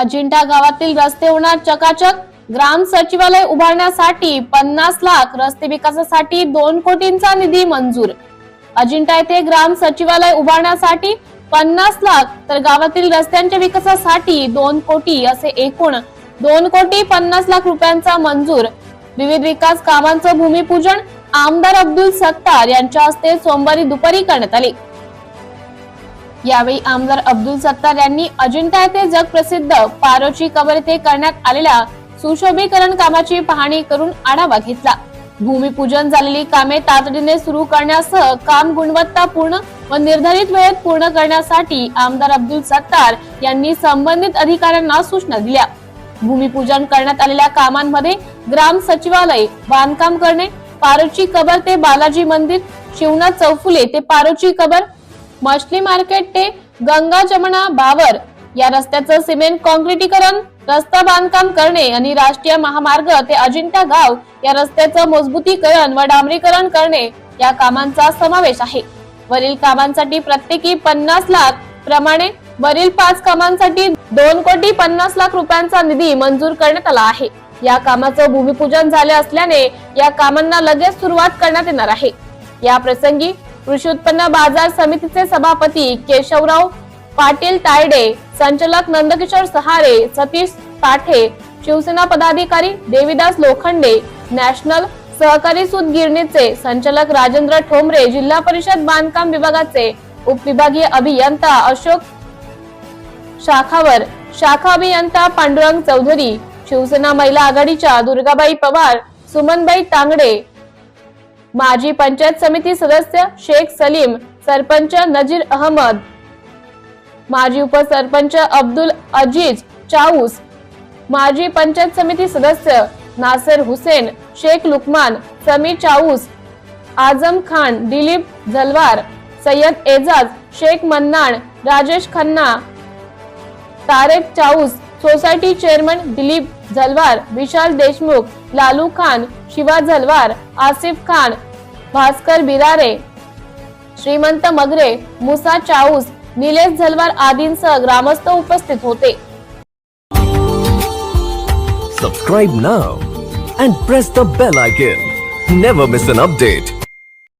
अजिंठा गावातील रस्ते होणार चकाचक. ग्राम सचिवालय उभारण्यासाठी पन्नास लाख रस्ते विकासासाठी दोन कोटींचा निधी मंजूर. अजिंठा येथे ग्राम सचिवालय उभारण्यासाठी पन्नास लाख तर गावातील रस्त्यांच्या विकासासाठी दोन कोटी असे एकूण दोन कोटी पन्नास लाख रुपयांचा मंजूर. विविध विकास कामांचं भूमिपूजन आमदार अब्दुल सत्तार यांच्या हस्ते सोमवारी दुपारी करण्यात आले. यावेळी आमदार अब्दुल सत्तार यांनी अजिंठा येथे जगप्रसिद्ध पारोची कबर येथे करण्यात आलेल्या सुशोभीकरण कामाची पाहणी करून आढावा घेतला. भूमिपूजन झालेली कामे तातडीने सुरू करण्यासह काम गुणवत्तापूर्ण व निर्धारित वेळेत पूर्ण करण्यासाठी आमदार अब्दुल सत्तार यांनी संबंधित अधिकाऱ्यांना सूचना दिल्या. भूमिपूजन करण्यात आलेल्या कामांमध्ये ग्राम सचिवालय बांधकाम करणे पारोची कबर ते बालाजी मंदिर शिवनाथ चौफुले ते पारोची कबर मछली मार्केट ते गंगा जमुना बावर या रस्त्याचं सिमेंट कॉन्क्रिटीकरण रस्ता बांधकाम करणे आणि राष्ट्रीय महामार्ग ते अजिंठा गाव या रस्त्याचं मजबूतीकरण व डांबरीकरण करणे या कामांचा समावेश आहे. वरील कामांसाठी प्रत्येकी पन्नास लाख प्रमाणे वरील पाच कामांसाठी दोन कोटी पन्नास लाख रुपयांचा निधी मंजूर करण्यात आला आहे. या कामाचं भूमिपूजन झाले असल्याने या कामांना लगेच सुरुवात करण्यात येणार आहे. या प्रसंगी कृषी उत्पन्न बाजार समितीचे सभापती केशवराव पाटील तायडे संचालक नंदकिशोर सहारे सतीश ताठे शिवसेना पदाधिकारी देवीदास लोखंडे नॅशनल सहकारी सूत गिरणीचे संचालक राजेंद्र ठोंबरे जिल्हा परिषद बांधकाम विभागाचे उपविभागीय अभियंता अशोक शाखावर शाखा अभियंता पांडुरंग चौधरी शिवसेना महिला आघाडीच्या दुर्गाबाई पवार सुमनबाई तांगडे माजी पंचायत समिती सदस्य शेख सलीम सरपंच नजीर अहमद. माजी उपसरपंच अब्दुल अजीज चाऊस. माजी पंचायत समिती सदस्य नासिर हुसेन शेख लुकमान समीर चाऊस. आजम खान दिलीप झलवार सय्यद एजाज शेख मन्नाण राजेश खन्ना. तारेक चाऊस सोसायटी चेअरमन दिलीप झलवार विशाल देशमुख लालू खान शिवा झलवार आसिफ खान भास्कर बिरारे श्रीमंत मगरे मुसा चाऊस निलेश झलवार आदींसह ग्रामस्थ उपस्थित होते. Subscribe now and press the bell icon never miss an update